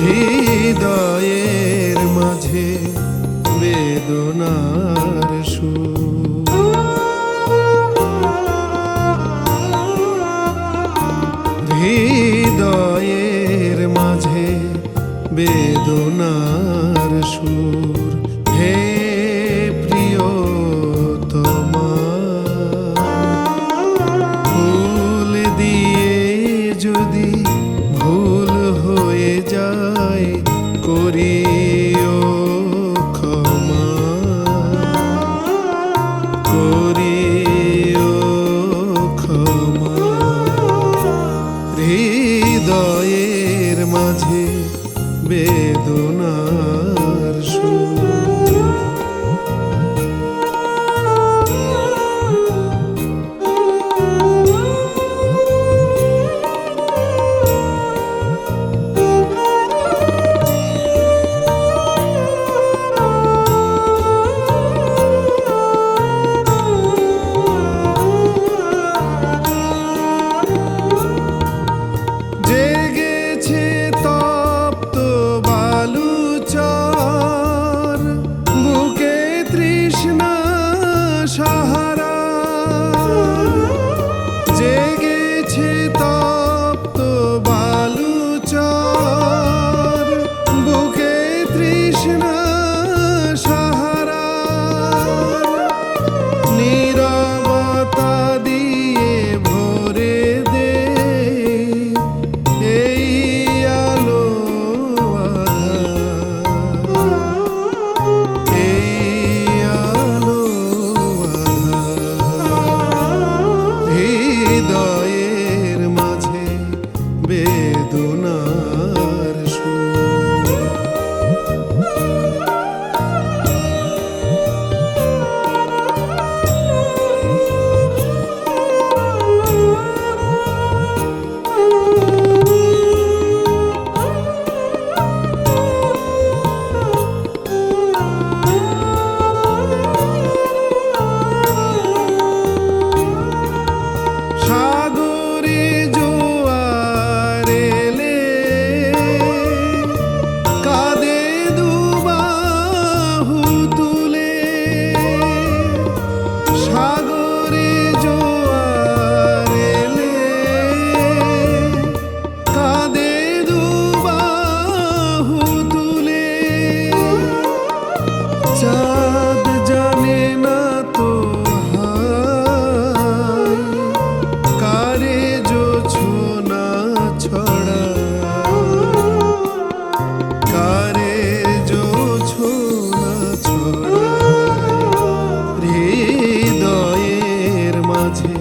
হৃদয়ের মাঝে বেদনার সুর। হৃদয়ের মাঝে বেদনার সুর। বেদনা সাহা মাঝে